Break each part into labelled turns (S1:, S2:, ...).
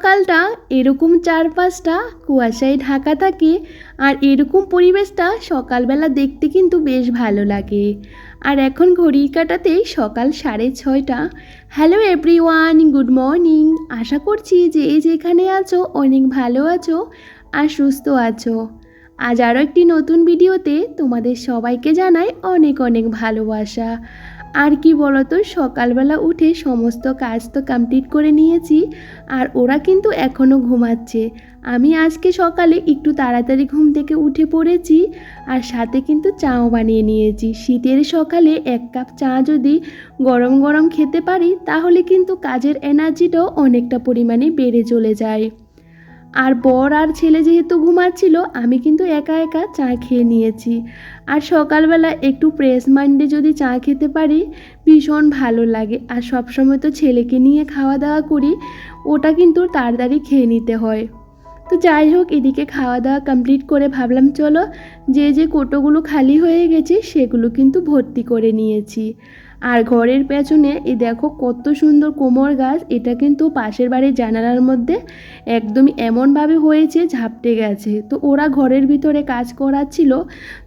S1: সকালটা এরকম চারপাশটা কুয়াশায় ঢাকা থাকে আর এরকম পরিবেশটা সকালবেলা দেখতে কিন্তু বেশ ভালো লাগে। আর এখন ঘড়ির কাটাতে সকাল সাড়ে ছয়টা। Hello everyone, good morning. আশা করছি যে যেখানে আছো, অনেক ভালো আছো আর সুস্থ আছো। আজ আরও একটি নতুন ভিডিওতে তোমাদের সবাইকে জানাই অনেক অনেক ভালোবাসা। আর কি বলতো, সকালবেলা উঠে সমস্ত কাজ তো কমপ্লিট করে নিয়েছি, আর ওরা কিন্তু এখনও ঘুমাচ্ছে। আমি আজকে সকালে একটু তাড়াতাড়ি ঘুম থেকে উঠে পড়েছি, আর সাথে কিন্তু চাও বানিয়ে নিয়েছি। শীতের সকালে এক কাপ চা যদি গরম গরম খেতে পারি, তাহলে কিন্তু কাজের এনার্জিটাও অনেকটা পরিমাণে বেড়ে চলে যায়। আর বর আর ছেলে যেহেতু ঘুমাচ্ছিল, আমি কিন্তু একা একা চা খেয়ে নিয়েছি। আর সকালবেলা একটু প্রেস মাইন্ডে যদি চা খেতে পারি, ভীষণ ভালো লাগে। আর সবসময় তো ছেলেকে নিয়ে খাওয়া দাওয়া করি, ওটা কিন্তু তাড়াতাড়ি খেয়ে নিতে হয়। তো যাই হোক, এদিকে খাওয়া দাওয়া কমপ্লিট করে ভাবলাম, চলো যে যে কোটোগুলো খালি হয়ে গেছে, সেগুলো কিন্তু ভর্তি করে নিয়েছি। আর ঘরের পেছনে এই দেখো কত সুন্দর কোমর গাছ, এটা কিন্তু পাশের বাড়ির জানালার মধ্যে একদমই এমনভাবে হয়েছে ঝাপটে গেছে। তো ওরা ঘরের ভিতরে কাজ করাচ্ছিল,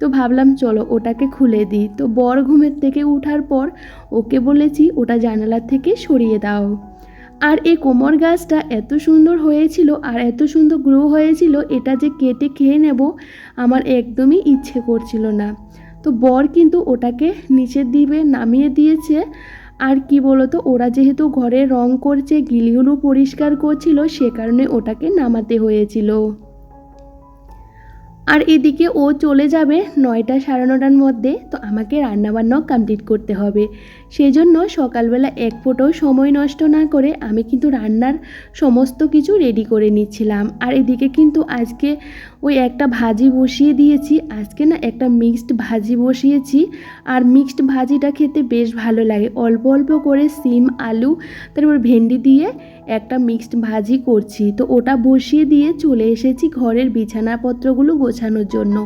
S1: তো ভাবলাম চলো ওটাকে খুলে দিই। তো বর ঘুমের থেকে উঠার পর ওকে বলেছি ওটা জানালার থেকে সরিয়ে দাও। আর এই কোমর গাছটা এত সুন্দর হয়েছিল আর এত সুন্দর গ্রো হয়েছিল, এটা যে কেটে খেয়ে নেব আমার একদমই ইচ্ছে করছিল না। তো বর কিন্তু ওটাকে নিচের দিবে নামিয়ে দিয়েছে। আর কি বলতো, ওরা যেহেতু ঘরে রং করছে, গিলিগুলো পরিষ্কার করছিল, সে কারণে ওটাকে নামাতে হয়েছিল। আর এদিকে ও চলে যাবে নয়টা সাড়ে নটার মধ্যে, তো আমাকে রান্নাবান্নাও কমপ্লিট করতে হবে। সেই জন্য সকালবেলা এক ফোটাও সময় নষ্ট না করে আমি কিন্তু রান্নার সমস্ত কিছু রেডি করে নিচ্ছিলাম। আর এদিকে কিন্তু আজকে ওই একটা ভাজি বসিয়ে দিয়েছি, আজকে না একটা মিক্সড ভাজি বসিয়েছি। আর মিক্সড ভাজিটা খেতে বেশ ভালো লাগে। অল্প অল্প করে সিম, আলু, তারপর ভেন্ডি দিয়ে একটা মিক্সড ভাজি করছি। তো ওটা বসিয়ে দিয়ে চলে এসেছি ঘরের বিছানাপত্রগুলো গোছানোর জন্য।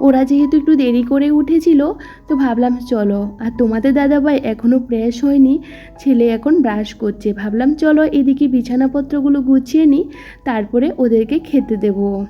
S1: ওরা যেহেতু একটু দেরি করে উঠেছিল, তো ভাবলাম চলো। আর তোমাদের দাদাভাই এখনও প্রেস হয়নি, ছেলে এখন ব্রাশ করছে। ভাবলাম চলো এদিকে বিছানাপত্রগুলো গুছিয়ে নিই, তারপরে ওদেরকে খেতে দেবো।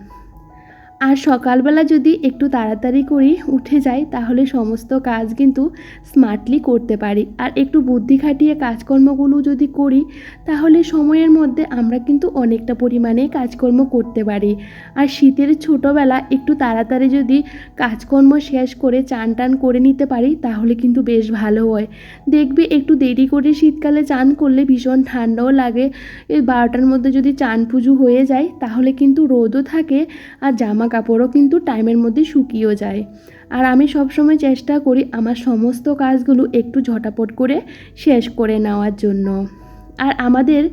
S1: আর সকালবেলা যদি একটু তাড়াতাড়ি করি উঠে যাই, তাহলে সমস্ত কাজ কিন্তু স্মার্টলি করতে পারি। আর একটু বুদ্ধি খাটিয়ে কাজকর্মগুলো যদি করি, তাহলে সময়ের মধ্যে আমরা কিন্তু অনেকটা পরিমাণে কাজকর্ম করতে পারি। আর শীতের ছোটোবেলা একটু তাড়াতাড়ি যদি কাজকর্ম শেষ করে চান টান করে নিতে পারি, তাহলে কিন্তু বেশ ভালো হয়। দেখবে একটু দেরি করে শীতকালে চান করলে ভীষণ ঠান্ডাও লাগে। এই বারোটার মধ্যে যদি চান পুজো হয়ে যায়, তাহলে কিন্তু রোদও থাকে আর জামা কাপড়ও কিন্তু টাইমের মধ্যে শুকিয়েও যায়। আর আমি সবসময় চেষ্টা করি আমার সমস্ত কাজগুলো একটু ঝটাপট করে শেষ করে নেওয়ার জন্য। আর আমাদের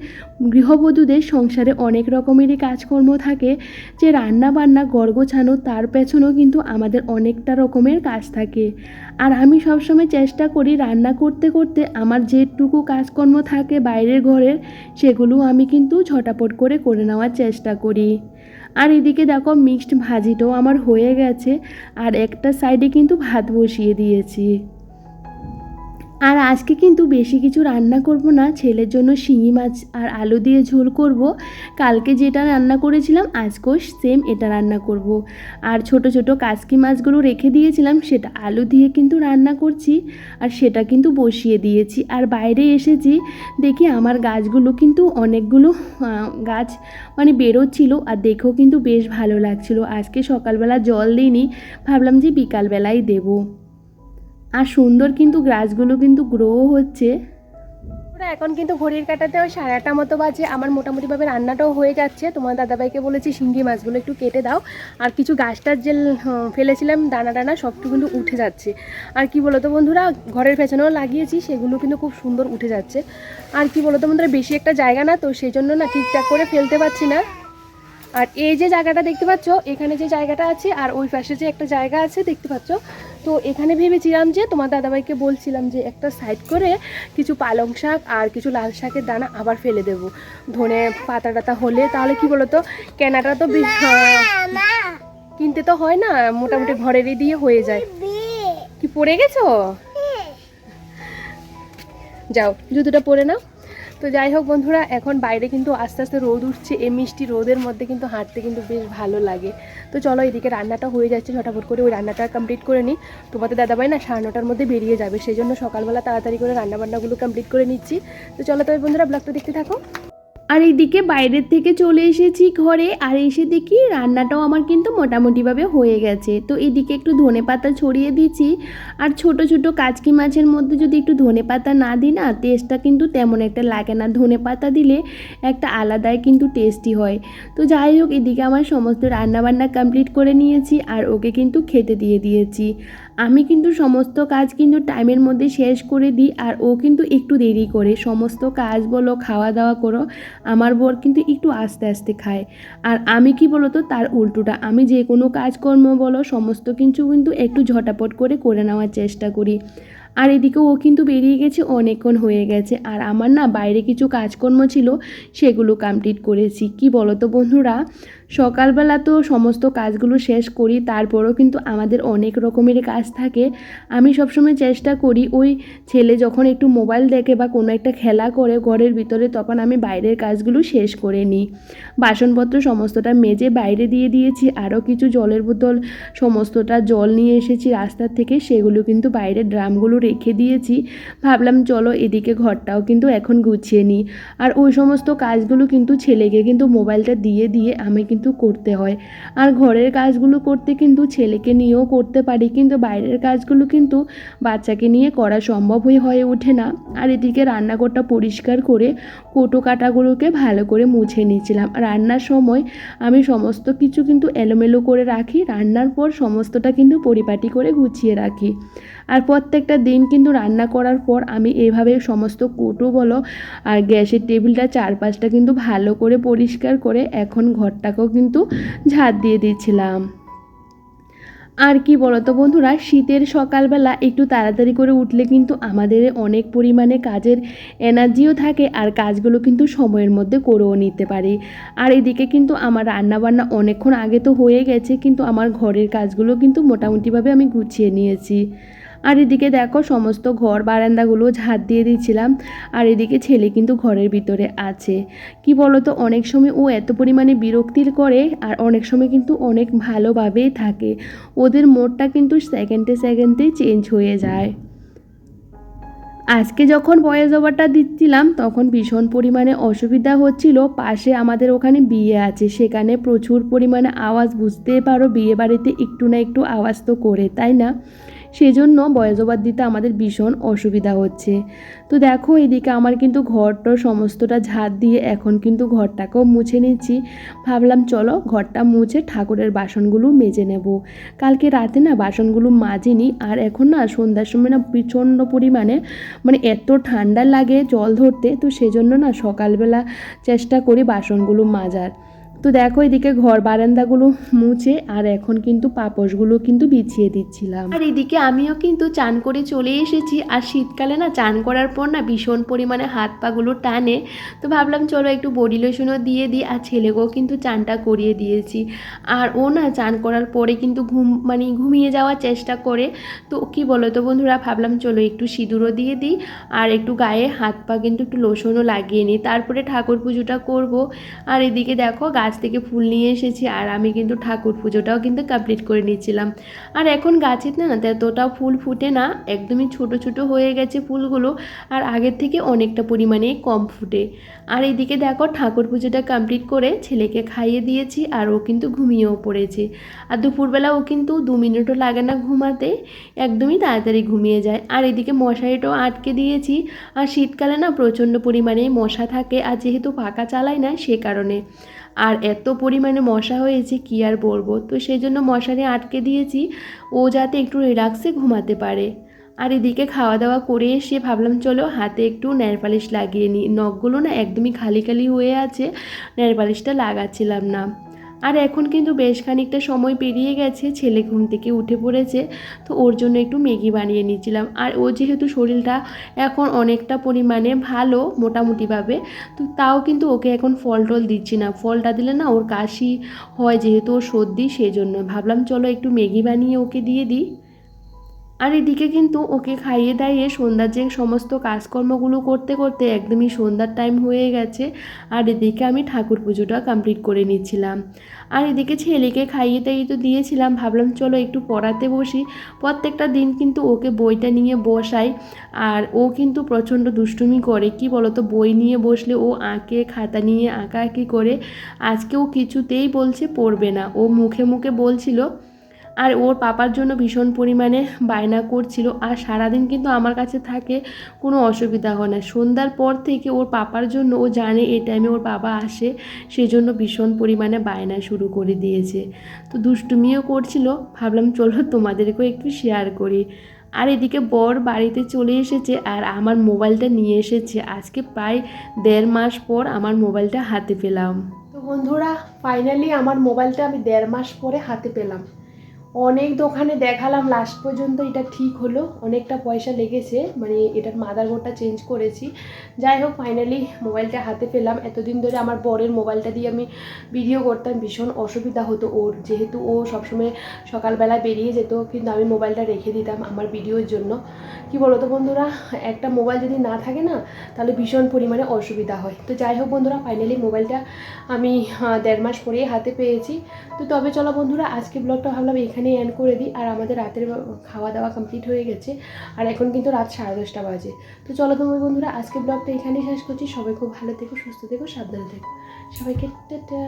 S1: গৃহবধূদের সংসারে অনেক রকমেরই কাজকর্ম থাকে, যে রান্না বান্না ঘর গোছানো তার পেছনেও কিন্তু আমাদের অনেকটা রকমের কাজ থাকে। আর আমি সবসময় চেষ্টা করি রান্না করতে করতে আমার যেটুকু কাজকর্ম থাকে বাইরের ঘরের, সেগুলো আমি কিন্তু ঝটাপট করে করে নেওয়ার চেষ্টা করি। আর এদিকে দেখো মিক্সড ভাজিটাও আমার হয়ে গেছে। আর একটা সাইডে কিন্তু ভাত বসিয়ে দিয়েছি। আর আজকে কিন্তু বেশি কিছু রান্না করব না, ছেলের জন্য শিঙি মাছ আর আলু দিয়ে ঝোল করব। কালকে যেটা রান্না করেছিলাম, আজকেও সেম এটা রান্না করব। আর ছোট ছোট কাসকি মাছগুলো রেখে দিয়েছিলাম, সেটা আলু দিয়ে কিন্তু রান্না করছি আর সেটা কিন্তু বসিয়ে দিয়েছি। আর বাইরে এসেছি, দেখি আমার গাছগুলো কিন্তু অনেকগুলো গাছ মানে বেরোচ্ছিল আর দেখেও কিন্তু বেশ ভালো লাগছিল। আজকে সকালবেলা জল দিইনি, ভাবলাম যে বিকালবেলাই দেবো। আর সুন্দর কিন্তু গাছগুলো কিন্তু গ্রো হচ্ছে। এখন কিন্তু ঘড়ির কাটাতে ওই সাড়ে আটটা মতো বাজে। আমার মোটামুটিভাবে রান্নাটাও হয়ে যাচ্ছে। তোমার দাদাভাইকে বলেছি, শিঙ্গি মাছগুলো একটু কেটে দাও। আর কিছু গাছটার যে ফেলেছিলাম, দানা দানা সবটু কিন্তু উঠে যাচ্ছে। আর কি বলতো বন্ধুরা, ঘরের পেছনেও লাগিয়েছি, সেগুলো কিন্তু খুব সুন্দর উঠে যাচ্ছে। আর কি বলতো বন্ধুরা, বেশি একটা জায়গা না তো সেই জন্য না ঠিকঠাক করে ফেলতে পারছি না। আর এই যে জায়গাটা দেখতে পাচ্ছ, এখানে যে জায়গাটা আছে, আর ওই পাশে যে একটা জায়গা আছে, দেখতে পাচ্ছ? তো এখানে ভেবেছিলাম যে তোমার দাদাভাইকে বলছিলাম যে একটা সাইড করে কিছু পালং শাক আর কিছু লাল শাকের দানা আবার ফেলে দেব। ধনে পাতা টাতা হলে তাহলে কি বলতো? কেনাটা তো বি- কিনতে তো হয় না মোটামুটি ঘরেরই দিয়ে হয়ে যায়। কি পড়ে গেছো? যাও জুতোটা পরে নাও। তো যাই হোক বন্ধুরা, এখন বাইরে কিন্তু আস্তে আস্তে রোদ উঠছে। এই মিষ্টি রোদের মধ্যে কিন্তু হাঁটতে কিন্তু বেশ ভালো লাগে। তো চলো এদিকে রান্নাটা হয়ে যাচ্ছে ছটাফট করে ওই রান্নাটা কমপ্লিট করে নিই। তোমাদের দাদাভাই না সাড়ে নটার মধ্যে বেরিয়ে যাবে, সেই জন্য সকালবেলা তাড়াতাড়ি করে রান্নাবান্নাগুলো কমপ্লিট করে নিচ্ছি। তো চলো তবে বন্ধুরা ব্লগটা দেখতে থাকো। আর এইদিকে বাইরের থেকে চলে এসেছি ঘরে, আর এসে দেখি রান্নাটাও আমার কিন্তু মোটামুটিভাবে হয়ে গেছে। তো এদিকে একটু ধনে পাতা ছড়িয়ে দিচ্ছি, আর ছোট ছোট কাচকি মাছের মধ্যে যদি একটু ধনে পাতা না দিই না টেস্টটা কিন্তু তেমন একটা লাগে না। ধনে পাতা দিলে একটা আলাদাই কিন্তু টেস্টি হয়। তো যাই হোক, এদিকে আমার সমস্ত রান্নাবান্না কমপ্লিট করে নিয়েছি, আর ওকে কিন্তু খেতে দিয়ে দিয়েছি। আমি কিন্তু সমস্ত কাজ কিন্তু টাইমের মধ্যে শেষ করে দিই আর ও কিন্তু একটু দেরি করে। সমস্ত কাজ বলো খাওয়া দাওয়া করো, আমার বর কিন্তু একটু আস্তে আস্তে খায়। আর আমি কি বলতো, তার উল্টোটা। আমি যে কোনো কাজকর্ম বলো, সমস্ত কিছু কিন্তু একটু ঝটাপট করে করে নেওয়ার চেষ্টা করি। আর এদিকে ও কিন্তু বেরিয়ে গেছে, অনেকক্ষণ হয়ে গেছে। আর আমার না বাইরে কিছু কাজকর্ম ছিল, সেগুলো কমপ্লিট করেছি। কি বলো তো বন্ধুরা? সকালবেলা তো সমস্ত কাজগুলো শেষ করি, তারপরও কিন্তু আমাদের অনেক রকমের কাজ থাকে। আমি সবসময় চেষ্টা করি ওই ছেলে যখন একটু মোবাইল দেখে বা কোনো একটা খেলা করে ঘরের ভিতরে, তখন আমি বাইরের কাজগুলো শেষ করে নিই। বাসনপত্র সমস্তটা মেজে বাইরে দিয়ে দিয়েছি, আরও কিছু জলের বোতল, সমস্তটা জল নিয়ে এসেছি রাস্তার থেকে, সেগুলো কিন্তু বাইরের ড্রামগুলো রেখে দিয়েছি। ভাবলাম চলো এদিকে ঘরটাও কিন্তু এখন গুছিয়ে নিই। আর ওই সমস্ত কাজগুলো কিন্তু ছেলেকে কিন্তু মোবাইলটা দিয়ে দিয়ে আমি কিন্তু করতে হয়। আর ঘরের কাজগুলো করতে কিন্তু ছেলেকে নিয়েও করতে পারি, কিন্তু বাইরের কাজগুলো কিন্তু বাচ্চাকে নিয়ে করা সম্ভব হয়ে হয়ে ওঠে না। আর এদিকে রান্নাঘরটা পরিষ্কার করে কোটো কাটাগুলোকে ভালো করে মুছে নিয়েছিলাম। রান্নার সময় আমি সমস্ত কিছু কিন্তু এলোমেলো করে রাখি, রান্নার পর সমস্তটা কিন্তু পরিপাটি করে গুছিয়ে রাখি। আর প্রত্যেকটা দিন কিন্তু রান্না করার পর আমি এভাবে সমস্ত কোটো বলো আর গ্যাসের টেবিলটা চারপাশটা কিন্তু ভালো করে পরিষ্কার করে এখন ঘরটাকেও কিন্তু ঝাঁট দিয়ে দিয়েছিলাম আর কি বলতো বন্ধুরা, শীতের সকালবেলা একটু তাড়াতাড়ি করে উঠলে কিন্তু আমাদের অনেক পরিমাণে কাজের এনার্জিও থাকে আর কাজগুলো কিন্তু সময়ের মধ্যে করেও নিতে পারি। আর এদিকে কিন্তু আমার রান্নাবান্না অনেকক্ষণ আগে তো হয়ে গেছে, কিন্তু আমার ঘরের কাজগুলো কিন্তু মোটামুটিভাবে আমি গুছিয়ে নিয়েছি। আর এদিকে দেখো সমস্ত ঘর বারান্দাগুলো ঝাঁট দিয়ে দিয়েছিলাম। আর এদিকে ছেলে কিন্তু ঘরের ভিতরে আছে। কি বলতো, অনেক সময় ও এত পরিমাণে বিরক্তির করে আর অনেক সময় কিন্তু অনেক ভালোভাবেই থাকে। ওদের মোডটা কিন্তু সেকেন্ডে সেকেন্ডেই চেঞ্জ হয়ে যায়। আজকে যখন ভয়েস ওভারটা দিচ্ছিলাম, তখন ভীষণ পরিমাণে অসুবিধা হচ্ছিল। পাশে আমাদের ওখানে বিয়ে আছে, সেখানে প্রচুর পরিমাণে আওয়াজ, বুঝতেই পারো বিয়ে বাড়িতে একটু না একটু আওয়াজ তো করে, তাই না? সেজন্য ভয়েস ওভার দিতে আমাদের ভীষণ অসুবিধা হচ্ছে। তো দেখো এদিকে আমার কিন্তু ঘরটা সমস্তটা ঝাড় দিয়ে এখন কিন্তু ঘরটাকেও মুছে নিচ্ছি। ভাবলাম চলো ঘরটা মুছে ঠাকুরের বাসনগুলো মেজে নেব। কালকে রাতে না বাসনগুলো মাজিনি আর এখন না সন্ধ্যার সময় না প্রচণ্ড পরিমাণে মানে এত ঠান্ডা লাগে জল ধরতে, তো সেজন্য না সকালবেলা চেষ্টা করি বাসনগুলো মাজার। তো দেখো এদিকে ঘর বারান্দাগুলো মুছে, আর এখন কিন্তু পাপোশগুলো কিন্তু বিছিয়ে দিচ্ছিলাম। আর এদিকে আমিও কিন্তু চান করে চলে এসেছি, আর শীতকালে না চান করার পর না ভীষণ পরিমাণে হাত পাগুলো টানে। তো ভাবলাম চলো একটু বডি লোশনও দিয়ে দিই, আর ছেলেকেও কিন্তু চানটা করিয়ে দিয়েছি। আর ও না চান করার পরে কিন্তু ঘুম মানে ঘুমিয়ে যাওয়ার চেষ্টা করে। তো কি বলো তো বন্ধুরা, ভাবলাম চলো একটু সিঁদুরও দিয়ে দিই, আর একটু গায়ে হাত পা কিন্তু একটু লোশনও লাগিয়ে নিই। তারপরে ঠাকুর পুজোটা করব। আর এদিকে দেখো গাছ থেকে ফুল নিয়ে এসেছি আর আমি কিন্তু ঠাকুর পুজোটাও কিন্তু কমপ্লিট করে নিচ্ছিলাম আর এখন গাছেতে না এতটাও ফুল ফুটে না, একদমই ছোট ছোট হয়ে গেছে ফুলগুলো আর আগের থেকে অনেকটা পরিমাণে কম ফুটে। আর এদিকে দেখো ঠাকুর পুজোটা কমপ্লিট করে ছেলেকে খাইয়ে দিয়েছি আর ও কিন্তু ঘুমিয়েও পড়েছে। আর দুপুরবেলা ও কিন্তু দু মিনিটও লাগে না ঘুমাতে, একদমই তাড়াতাড়ি ঘুমিয়ে যায়। আর এদিকে মশারিটাও আটকে দিয়েছি, আর শীতকালে না প্রচণ্ড পরিমাণে মশা থাকে আর যেহেতু পাকা চালায় না সে কারণে। আর এত পরিমাণে মশা হয়েছে, কি আর বলব? তো সেই জন্য মশারি আটকে দিয়েছি। ও যাতে একটু রিল্যাক্সে ঘুমাতে পারে। আর এদিকে খাওয়া দাওয়া করে এসে ভাবলাম, চলো হাতে একটু নেল পালিশ লাগিয়ে নিই। নখগুলো না একদমই খালি খালি হয়ে আছে নেল পালিশটা লাগাচ্ছিলাম না। আর এখন কিন্তু বেশ খানিকটা সময় পেরিয়ে গেছে, ছেলে ঘুম থেকে উঠে পড়েছে, তো ওর জন্য একটু ম্যাগি বানিয়ে নিয়েছিলাম। আর ও যেহেতু শরীরটা এখন অনেকটা পরিমাণে ভালো মোটামুটিভাবে, তো তাও কিন্তু ওকে এখন ফল টল দিচ্ছি না। ফলটা দিলে না ওর কাশি হয় যেহেতু ওর সর্দি সেই জন্য ভাবলাম চলো একটু ম্যাগি বানিয়ে ওকে দিয়ে দিই। এদিকে কিন্তু ওকে খাইয়ে দাইয়ে সন্ধ্যার যে সমস্ত কাজকর্মগুলো করতে করতে একদমই সন্ধ্যার টাইম হয়ে গেছে। আর এদিকে আমি ঠাকুর পুজোটা কমপ্লিট করে নিচ্ছিলাম। আর এদিকে ছেলেকে খাইয়ে দাইয়ে তো দিয়েছিলাম, ভাবলাম চলো একটু পড়াতে বসি। প্রত্যেকটা দিন কিন্তু ওকে বইটা নিয়ে বসাই। আর ও কিন্তু প্রচণ্ড দুষ্টুমি করে, কি বলতো, বই নিয়ে বসলে ও আঁকে, খাতা নিয়ে আঁকা আঁকি করে। আজকে ও কিছুতেই বলছে পড়বে না। ও মুখে মুখে বলছিল আর ওর পাপার জন্য ভীষণ পরিমাণে বায়না করছিল। আর সারাদিন কিন্তু আমার কাছে থাকে কোনো অসুবিধা হয় না। সন্ধ্যার পর থেকে ওর পাপার জন্য ও জানে এই টাইমে ওর বাবা আসে, সেজন্য ভীষণ পরিমাণে বায়না শুরু করে দিয়েছে। তো দুষ্টুমিও করছিল। ভাবলাম, চলো তোমাদেরকেও একটু শেয়ার করি। আর এদিকে বর বাড়িতে চলে এসেছে আর আমার মোবাইলটা নিয়ে এসেছে। আজকে প্রায় দেড় মাস পর আমার মোবাইলটা হাতে পেলাম। তো বন্ধুরা ফাইনালি আমার মোবাইলটা আমি দেড় মাস পরে হাতে পেলাম। অনেক দোকানে দেখালাম লাস্ট পর্যন্ত এটা ঠিক হলো। অনেকটা পয়সা লেগেছে মানে এটার মাদারবোর্ডটা চেঞ্জ করেছি। যাই হোক ফাইনালি মোবাইলটা হাতে পেলাম। এতদিন ধরে আমার বরের মোবাইলটা দিয়ে আমি ভিডিও করতাম, ভীষণ অসুবিধা হতো ওর। যেহেতু ও সবসময় সকালবেলা বেরিয়ে যেত, কিন্তু আমি মোবাইলটা রেখে দিতাম আমার ভিডিওর জন্য। কি বলো তো বন্ধুরা, একটা মোবাইল যদি না থাকে না, তাহলে ভীষণ পরিমাণে অসুবিধা হয়। তো যাই হোক বন্ধুরা ফাইনালি মোবাইলটা আমি দেড় মাস পরেই হাতে পেয়েছি। তো তবে চলো বন্ধুরা, আজকে ব্লগটা ভাবলাম এখানেই অ্যান্ড করে দিই। আর আমাদের রাতের খাওয়া দাওয়া কমপ্লিট হয়ে গেছে। আর এখন কিন্তু রাত সাড়ে দশটা বাজে। তো চলো তোমার বন্ধুরা আজকে ব্লগটা এখানেই শেষ করছি। সবাই খুব ভালো থেকো, সুস্থ থেকো, সাবধানে থেকো। সবাইকে, টাটা!